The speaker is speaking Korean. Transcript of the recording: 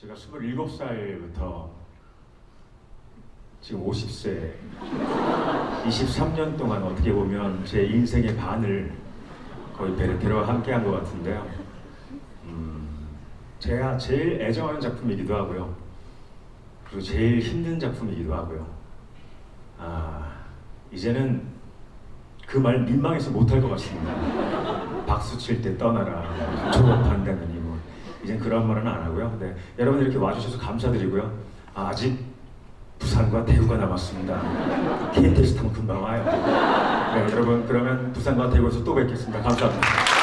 제가 27살부터 지금 50세 23년 동안 어떻게 보면 제 인생의 반을 거의 베르테로와 함께 한 것 같은데요. 음, 제가 제일 애정하는 작품이기도 하고요. 그리고 제일 힘든 작품이기도 하고요. 아 이제는 그 말 민망해서 못할 것 같습니다. 박수 칠 때 떠나라 졸업한다느니 뭐 이젠 그런 말은 안 하고요. 네, 여러분 이렇게 와주셔서 감사드리고요. 아, 아직 부산과 대구가 남았습니다. KTX 타면 금방 와요. 네, 여러분 그러면 부산과 대구에서 또 뵙겠습니다. 감사합니다.